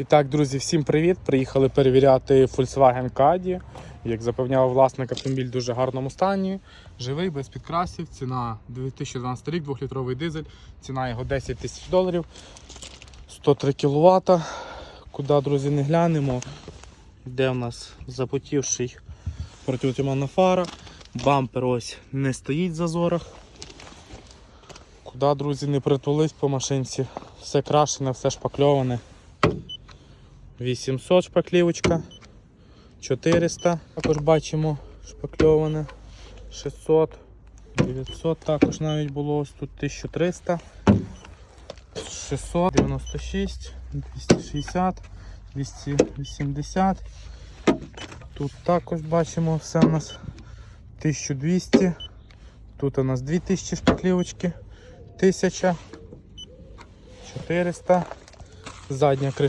І так, друзі, всім привіт! Приїхали перевіряти Volkswagen Caddy. Як запевняв власник, автомобіль в дуже гарному стані. Живий, без підкрасів. Ціна 2012 рік, 2-літровий дизель. Ціна його 10 тисяч доларів. 103 кВт. Куди, друзі, не глянемо. Де в нас запотівший протитуманна фара. Бампер ось не стоїть в зазорах. Куди, друзі, не притулись по машинці. Все крашене, все шпакльоване. 800 шпаклівочка, 400, також бачимо шпакльоване, 600, 900 також навіть було ось тут 1300, 696, 260, 280. Тут також бачимо все у нас 1200. Тут у нас 2000 шпаклівочки, 1000, 400. Задня кришка